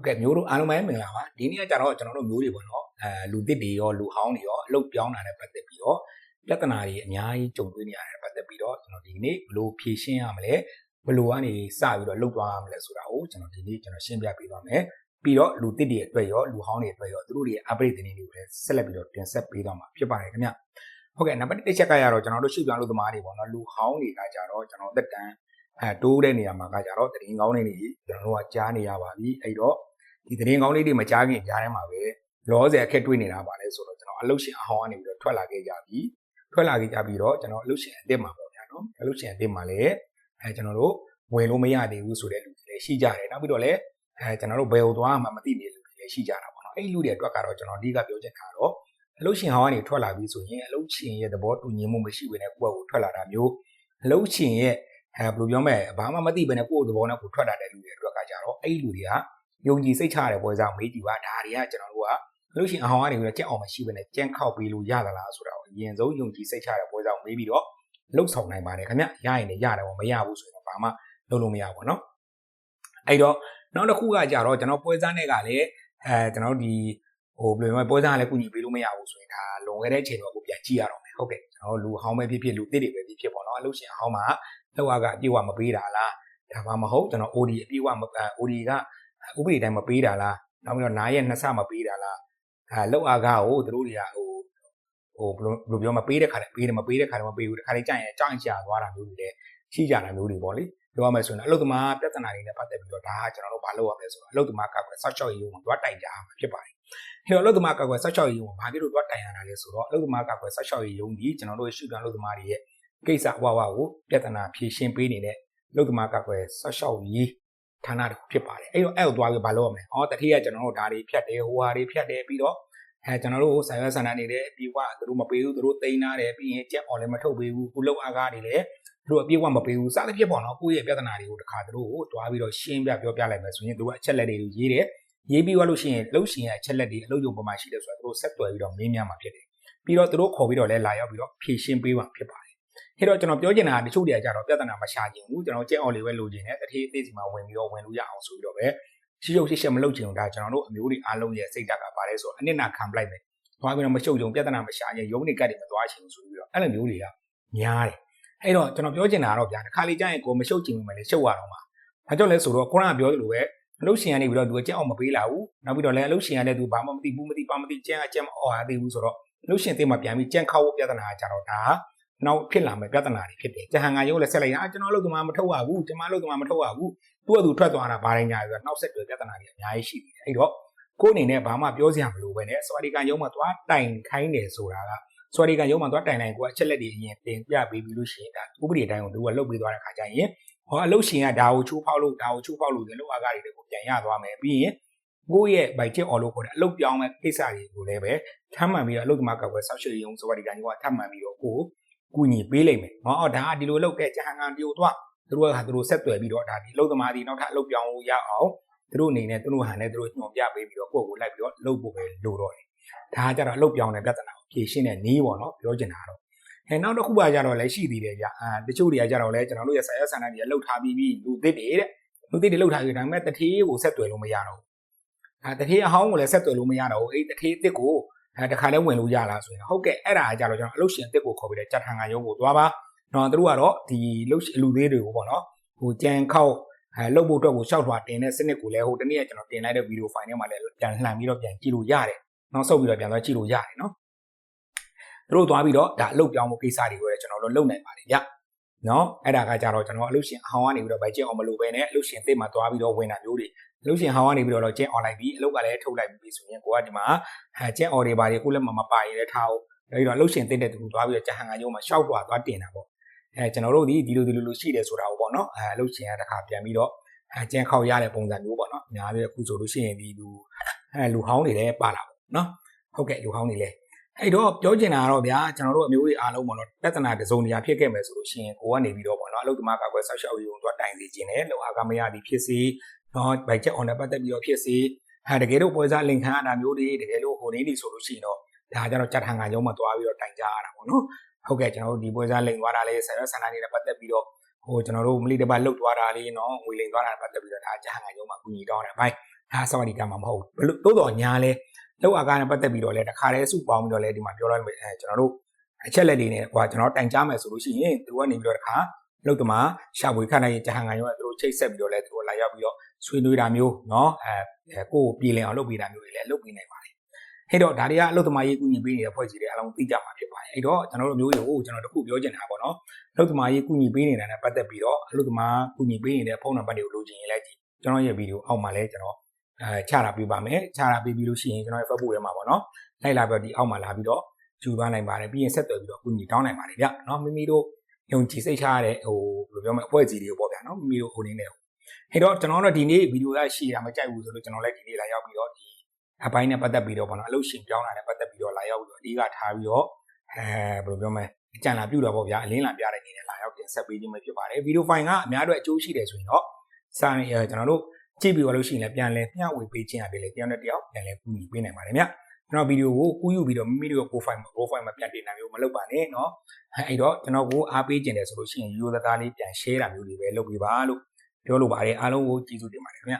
ဟုတ်ကဲ့မျိုးတို့အားလုံးပဲမင်္ဂလာပါဒီနေ့ကကြတော့ကျွန်တော်တို့မျိုးတွေပေါ့နော်အဲလူသစ်တွေရောလူဟောင်းတွေရောအလုပ်ပြောင်းတာနဲ့ပတ်သက်ပြီးတော့ပြဿနာတွေအများကြီးကြုံတွေ့နေရတယ်ပတ်သက်ပြီးတော့ကျွန်တော်ဒီနေ့ဘယ်လိုဖြေရှင်းရမလဲဘယ်လိုကနေစပြီးတော့လုပ်သွားရမလဲဆိုတာကိုကျွန်တော်ဒီနေ့ကျွန်တော်ရှင်းပြပေးပါမယ်ပြီးတော့လူသစ်တွေအတွက်ရောလူဟောင်းတွေအတွက်ရောသူတို့တွေ upgrade တင်တွေကိုလည်းဆက်လက်ပြီးတော့တင်ဆက်ပေးသွားမှာဖြစ်ပါတယ်ခင်ဗျဟုတ်ကဲ့နံပါတ်1ချက်ကရတော့ကျွန်တော်တို့ရှုပ်ပြောင်းလို့သမားတွေပေါ့နော်လူဟောင်းတွေကကြတော့ကျွန်တော်သက်တမ်းအဲတိုးတဲ့နေရာမှာကကြတော့တရင်ကောင်းနေနေကျွန်တော်တို့ကကြားနေရပါပြီအဲ့တော့ ဒီသတင်းကောင်းလေးတွေမကြားခင်ကြားထဲမှာပဲလောဆယ်အခက်တွေ့နေတာပါလဲဆိုတော့ကျွန်တော်အလုတ်ရှင်အဟောင်းကနေပြီးတော့ထွက်လာခဲ့ကြပြီထွက်လာခဲ့ကြပြီးတော့ကျွန်တော်အလုတ်ရှင်အစ်စ်မှာပေါ့ဗျာနော်အလုတ်ရှင်အစ်စ်မှာလည်းအဲကျွန်တော်တို့ဝင်လို့မရသေးဘူးဆိုတဲ့လူတွေလည်းရှိကြတယ်နောက်ပြီးတော့လည်းအဲကျွန်တော်တို့ဘယ်ဟိုသွားမှမသိနေလူတွေလည်းရှိကြတာပေါ့နော်အဲ့ဒီလူတွေအတွက်ကတော့ကျွန်တော်အဓိကပြောချင်တာတော့အလုတ်ရှင်ဟောင်းကနေထွက်လာပြီဆိုရင်အလုတ်ရှင်ရဲ့သဘောတူညီမှုမရှိဘဲနဲ့ကိုယ့်ဘက်ကိုထွက်လာတာမျိုးအလုတ်ရှင်ရဲ့အဲဘယ်လိုပြောမလဲဘာမှမသိဘဲနဲ့ကိုယ့်သဘောနဲ့ကိုယ်ထွက်လာတဲ့လူတွေအတွက်ကကြတော့အဲ့ဒီလူတွေက ယုံကြည်စိတ်ချရတဲ့ပွဲစားမေးကြည့်ပါဒါတွေကကျွန်တော်တို့ကလို့ရှိရင်အဟောင်းကနေပြီးတော့ကြက်အောင်မရှိဘဲနဲ့ကြမ်းခောက်ပေးလို့ရသလားဆိုတာကိုအရင်ဆုံးယုံကြည်စိတ်ချတဲ့ပွဲစားကိုမေးပြီးတော့လှုပ်ဆောင်နိုင်ပါတယ်ခင်ဗျရရင်လည်းရတယ်ပေါ့မရဘူးဆိုရင်ဘာမှလုပ်လို့မရဘူးပေါ့နော်အဲ့တော့နောက်တစ်ခုကကြတော့ကျွန်တော်ပွဲစားနဲ့ကလည်းအဲကျွန်တော်ဒီဟိုဘယ်လိုမှပွဲစားကလည်းကုညီပေးလို့မရဘူးဆိုရင်ဒါလွန်ခဲ့တဲ့အချိန်တော့ကိုပြန်ကြည့်ရတော့မယ်ဟုတ်ကဲ့ကျွန်တော်လူဟောင်းပဲဖြစ်ဖြစ်လူသစ်တွေပဲဖြစ်ဖြစ်ပေါ့နော်အလို့ရှင်ဟောင်းမှာလောက်ကအပြည့်ဝမပေးတာလားဒါမှမဟုတ်ကျွန်တော် OD အပြည့်ဝ OD က ဥပဒေတိုင်းမပေးတာလားနောက်ပြီးတော့နားရဲ့နှစ်ဆမပေးတာလားအဲလောက်အားကကိုသူတို့တွေကဟိုဟိုဘယ်လိုပြောမပေးတဲ့ခါတည်းပေးတယ်မပေးတဲ့ခါတည်းမပေးဘူးတခါတည်းကြာရင်ကြောင်ကြာသွားတာမျိုးတွေလည်းရှိကြတာမျိုးတွေပေါ့လေပြောရမယ်ဆိုရင်အလုတ်သမားပြဿနာတွေနဲ့ပတ်သက်ပြီးတော့ဒါကကျွန်တော်တို့ဘာလုပ်ရမလဲဆိုတော့အလုတ်သမားကောက်ွယ်ဆောက်ချောက်ရေးကိုသွားတိုင်ကြမှာဖြစ်ပါတယ်။အဲတော့အလုတ်သမားကောက်ွယ်ဆောက်ချောက်ရေးကိုဘာဖြစ်လို့သွားတိုင်ရတာလဲဆိုတော့အလုတ်သမားကောက်ွယ်ဆောက်ချောက်ရေးရုံးကြီးကျွန်တော်တို့ရှုပြန်အလုတ်သမားတွေရဲ့ကိစ္စဝဝကိုပြဿနာဖြေရှင်းပေးနေတဲ့အလုတ်သမားကောက်ွယ်ဆောက်ချောက်ရေး ဌာနတစ်ခုဖြစ်ပါတယ်။အဲ့တော့အဲ့ကိုသွားပြီးဘာလုပ်ရမလဲ။အော်တတိယကျွန်တော်တို့ဒါတွေဖြတ်တယ်ဟိုဟာတွေဖြတ်တယ်ပြီးတော့အဲကျွန်တော်တို့ဆိုင်ရွက်ဆန္ဒနေတယ်ပြီးွားသူတို့မပေးဘူးသူတို့တိန်းနာတယ်ပြီးရင်ကြက်အော်လည်းမထုတ်ပေးဘူးကုလောက်အားကားတွေလည်းသူတို့အပြည့်အဝမပေးဘူးစသဖြင့်ပေါ့နော်ကိုယ့်ရဲ့ပြဿနာတွေကိုတခါသူတို့ကိုတွားပြီးတော့ရှင်းပြပြောပြလိုက်မယ်ဆိုရင်သူကအချက်လက်တွေကိုရေးတယ်ရေးပြီးသွားလို့ရှိရင်လှုပ်ရှင်ရဲ့အချက်လက်တွေအလုပ်ရုံပေါ်မှာရှိတယ်ဆိုတော့သူတို့ဆက်သွယ်ပြီးတော့မင်းများမှာဖြစ်တယ်ပြီးတော့သူတို့ခေါ်ပြီးတော့လဲလာရောက်ပြီးတော့ဖြည့်ရှင်းပေးပါဖြစ်ပါတယ် အဲ့တော့ကျွန်တော်ပြောချင်တာကတချို့တွေကကြတော့ပြဿနာမရှာချင်ဘူးကျွန်တော်ကြက်အော်လေးပဲလိုချင်တယ်တတိအသေးစီမှာဝင်ပြီးတော့ဝင်လို့ရအောင်ဆိုပြီးတော့ပဲရှိရုပ်ရှိချက်မလုပ်ချင်ဘူးဒါကျွန်တော်တို့အမျိုးတွေအားလုံးရဲ့စိတ်ဓာတ်ကပါတယ်ဆိုတော့အနစ်နာခံပလိုက်မယ်သွားပြီးတော့မရှုပ်ကြုံပြဿနာမရှာချင်ရုံးနေကတ်တွေမသွားချင်ဘူးဆိုပြီးတော့အဲ့လိုမျိုးတွေကများတယ်အဲ့တော့ကျွန်တော်ပြောချင်တာကတော့ဗျာတစ်ခါလေကြာရင်ကိုမရှုပ်ချင်ဘူးမယ်လေရှုပ်ရတော့မှာဘာကြောင့်လဲဆိုတော့ခုနကပြောသလိုပဲအလုပ်ရှင်ကနေပြီးတော့သူကကြက်အောင်မပေးလာဘူးနောက်ပြီးတော့လည်းအလုပ်ရှင်ကလည်းသူဘာမှမသိဘူးမသိပါမသိကြမ်းအကြမ်းမအော်ရသေးဘူးဆိုတော့အလုပ်ရှင်သိမှပြန်ပြီးကြမ်းခောက်ဖို့ပြဿနာကကြတော့ဒါ နောက်ဖြစ်လာမယ်ပြဿနာတွေဖြစ်တယ်ဂျဟန်ကရုံးလည်းဆက်လိုက်တာကျွန်တော်အလုပ်သမားမထုတ်ရဘူးကျွန်မအလုပ်သမားမထုတ်ရဘူးသူ့အတူထွက်သွားတာဘာတိုင်းညာဆိုတော့နောက်ဆက်တွဲပြဿနာတွေအများကြီးရှိတယ်အဲ့တော့ကိုယ်အနေနဲ့ဘာမှပြောစရာမလိုပဲနဲ့စဝါဒီကန်ရုံးမှာသွားတိုင်ခိုင်းတယ်ဆိုတာကစဝါဒီကန်ရုံးမှာသွားတိုင်လိုက်ကိုအချက်လက်တွေအရင်တင်ပြပေးပြီးလို့ရှိရင်ဒါဥပဒေတိုင်းကိုသူကလုတ်ပေးသွားတဲ့ခါကျရင်ဟောအလုပ်ရှင်ကဒါကိုချိုးဖောက်လို့ဒါကိုချိုးဖောက်လို့ဒီလောက်အားကားတွေကိုပြန်ရသွားမယ်ပြီးရင်ကိုယ့်ရဲ့ဘိုက်ချက်အော်လို့ခေါ်တဲ့အလုပ်ပြောင်းမဲ့ကိစ္စတွေကိုလည်းပဲထမ်းမှန်ပြီးတော့အလုပ်သမားကကွယ်ဆောက်ရှေ့ရုံစဝါဒီကန်ကထမ်းမှန်ပြီးတော့ကို ကူညီပေးလိုက်မယ်။ဟောဒါကဒီလိုလုပ်ခဲ့ဂျဟန်ကန်ဒီကိုသွားသူတို့ကသူတို့ဆက်သွယ်ပြီးတော့ဒါဒီအလုပ်သမားဒီနောက်ထပ်အလုပ်ပြောင်းလို့ရအောင်သူတို့အနေနဲ့သူတို့ဟန်နဲ့သူတို့ညွှန်ပြပေးပြီးတော့ကိုယ့်ကိုလိုက်ပြီးတော့လုပ်ဖို့ပဲလိုတော့တယ်။ဒါကကြတော့အလုပ်ပြောင်းတဲ့ပြဿနာကိုဖြေရှင်းတဲ့နည်းပေါ့နော်ပြောချင်တာတော့အဲနောက်တစ်ခုကကြတော့လည်းရှိသေးတယ်ကြာအာတချို့တွေကကြတော့လည်းကျွန်တော်တို့ရဲ့ဆရာဆန္ဒတွေကလှုပ်ထားပြီးပြီးလူသစ်တွေတဲ့လူသစ်တွေလှုပ်ထားပြီးဒါပေမဲ့တထေးကိုဆက်သွယ်လို့မရတော့ဘူးအဲတထေးအဟောင်းကိုလည်းဆက်သွယ်လို့မရတော့ဘူးအေးတထေးအစ်ကို အဲတခါလဲဝင်လို့ရလားဆိုရင်ဟုတ်ကဲ့အဲ့ဒါကကြတော့ကျွန်တော်အလုပ်ရှင်အစ်ကိုခေါ်ပြီးတဲ့ကြက်ထန်ကရုံးကိုသွားပါနော်သူတို့ကတော့ဒီလှုပ်လူသေးတွေကိုပေါ့နော်ဟိုကြံခောက်အဲလုတ်ဖို့အတွက်ကိုရှောက်ထွာတင်တဲ့စနစ်ကိုလည်းဟိုတနေ့ကကျွန်တော်တင်လိုက်တဲ့ဗီဒီယိုဖိုင်ထဲမှာလည်းပြန်လှန်ပြီးတော့ပြန်ကြည့်လို့ရတယ်နောက်ဆုတ်ပြီးတော့ပြန်သွားကြည့်လို့ရတယ်နော်သူတို့သွားပြီးတော့ဒါအလုပ်ပြောင်းမှုကိစ္စတွေကိုလည်းကျွန်တော်တို့လုပ်နိုင်ပါတယ်ဗျ နော်အဲ့ဒါကကြတော့ကျွန်တော်အလုပ်ရှင်အဟောင်းကနေပြီးတော့ဗိုက်ကျင်းအောင်မလုပ်ဘဲနဲ့အလုပ်ရှင်အစ်စ်မှာသွားပြီးတော့ဝင်တာမျိုးတွေအလုပ်ရှင်ဟောင်းကနေပြီးတော့ကျင်းအွန်လိုက်ပြီးအလုပ်ကလည်းထုတ်လိုက်ပြီးဆိုရင်ကိုကဒီမှာအဲကျင်းအော်တွေပါတယ်ကိုလည်းမမပါရင်လည်းထားအောင်အဲ့တော့အလုပ်ရှင်တင်တဲ့သူသွားပြီးတော့ဂျဟန်ကရုံးမှာရှောက်သွားသွားတင်တာပေါ့အဲကျွန်တော်တို့ဒီဒီလိုဒီလိုလိုရှိတယ်ဆိုတာပေါ့နော်အဲအလုပ်ရှင်ကတခါပြန်ပြီးတော့အဲကျင်းခောက်ရတဲ့ပုံစံမျိုးပေါ့နော်အများကြီးအခုဆိုလို့ရှိရင်ဒီလူအဲလူဟောင်းတွေလည်းပါလာပေါ့နော်ဟုတ်ကဲ့လူဟောင်းတွေလည်း အဲ့တော့ပြောချင်တာကတော့ဗျာကျွန်တော်တို့အမျိုးတွေအားလုံးပေါ့နော်ပြဿနာတစုံတရာဖြစ်ခဲ့မယ်ဆိုလို့ရှိရင်ကိုကနေပြီးတော့ပေါ့နော်အလုပ်သမားကကွယ်ဆောက်ရှောက်ရေးကိုတော့တိုင်စီခြင်းနဲ့လောအားကမရသည်ဖြစ်စီနော်ဘိုက်ချက် on နဲ့ပတ်သက်ပြီးတော့ဖြစ်စီဟာတကယ်လို့ပွဲစားလင်ခံရတာမျိုးတွေတကယ်လို့ဟိုနေနေဆိုလို့ရှိရင်တော့ဒါကြတော့ကြက်ထန်ကရုံးမှာသွားပြီးတော့တိုင်ကြရတာပေါ့နော်ဟုတ်ကဲ့ကျွန်တော်တို့ဒီပွဲစားလိန်သွားတာလေးဆရာဆန္ဒနေတဲ့ပတ်သက်ပြီးတော့ဟိုကျွန်တော်တို့မလီတပတ်လှုပ်သွားတာလေးနော်ငွေလိန်သွားတာပတ်သက်ပြီးတော့ဒါဂျဟန်ကရုံးမှာကူညီတောင်းတယ်ဘိုင်ဟာစဝတီကမှာမဟုတ်ဘူးဘလို့တိုးတော်ညာလဲ လောက်အာကာနဲ့ပတ်သက်ပြီးတော့လဲတခါတည်းစုပေါင်းပြီးတော့လဲဒီမှာပြောလိုက်မယ်အဲကျွန်တော်တို့အချက်လက်တွေနဲ့ဟိုကျွန်တော်တိုင်ကြားမယ်ဆိုလို့ရှိရင်သူကနေပြီးတော့တခါလောက်တမရှာဖွေခန့်နိုင်ဂျဟန်ကန်ရောသူတို့ချိတ်ဆက်ပြီးတော့လဲသူတို့လာရောက်ပြီးတော့ဆွေးနွေးတာမျိုးเนาะအဲကိုကိုပြည်လင်အောင်လုပ်ပေးတာမျိုးတွေလည်းလုပ်ပေးနိုင်ပါတယ်အဲ့တော့ဒါတွေကအလုပ်သမားရေးကူညီပေးနေတဲ့ဖွဲ့စည်းတွေအလုံးသိကြမှာဖြစ်ပါတယ်အဲ့တော့ကျွန်တော်တို့မျိုးတွေကိုကျွန်တော်တို့ခုပြောချင်တာပေါ့နော်အလုပ်သမားရေးကူညီပေးနေတာနဲ့ပတ်သက်ပြီးတော့အလုပ်သမားကူညီပေးနေတဲ့ဖုန်းနံပါတ်တွေကိုလိုချင်ရင်လည်းကြည့်ကျွန်တော်ရဲ့ဗီဒီယိုအောက်မှာလည်းကျွန်တော် အဲချတာပေးပါမယ်ချတာပေးပြီးလို့ရှိရင်ကျွန်တော်ရဲ့ Facebook ထဲမှာပေါ့နော်လိုက်လာပြီးတော့ဒီအောက်မှာလာပြီးတော့ယူသွားနိုင်ပါတယ်ပြီးရင်ဆက်သွယ်ပြီးတော့ကူညီတောင်းနိုင်ပါတယ်ဗျနော်မိမိတို့ယုံကြည်စိတ်ချရတဲ့ဟိုဘယ်လိုပြောမလဲအဖွဲ့အစည်းတွေကိုပေါ့ဗျာနော်မိမိတို့ဟိုနေနေအဲ့တော့ကျွန်တော်တို့ဒီနေ့ဗီဒီယိုကရှေ့တာမကြိုက်ဘူးဆိုလို့ကျွန်တော်လည်းဒီနေ့လာရောက်ပြီးတော့ဒီအပိုင်းနဲ့ပတ်သက်ပြီးတော့ပေါ့နော်အလုပ်ရှင်ပြောင်းတာနဲ့ပတ်သက်ပြီးတော့လာရောက်ပြီးတော့အဓိကထားပြီးတော့အဲဘယ်လိုပြောမလဲအကြံလာပြုတော့ပေါ့ဗျာအလင်းလာပြတဲ့နေနဲ့လာရောက်တင်ဆက်ပေးခြင်းပဲဖြစ်ပါတယ်ဗီဒီယိုဖိုင်ကအများတို့အကျိုးရှိတယ်ဆိုရင်တော့စာရင်ကျွန်တော်တို့ ကြည့်ပြီးတော့လို့ရှိရင်လည်းပြန်လဲမျှဝေပေးခြင်းအပြင်လေတယောက်နဲ့တယောက်ပြန်လဲကူညီပေးနိုင်ပါတယ်ဗျကျွန်တော်ဗီဒီယိုကိုကူးယူပြီးတော့မိမိတို့ profile မှာ profile မှာပြန်တင်တာမျိုးမလုပ်ပါနဲ့เนาะအဲ့တော့ကျွန်တော်ကိုအားပေးခြင်းတယ်ဆိုလို့ရှိရင်ရိုးသားသားလေးပြန် share တာမျိုးတွေပဲလုပ်ပေးပါလို့ပြောလိုပါတယ်အားလုံးကိုကျေးဇူးတင်ပါတယ်ခင်ဗျ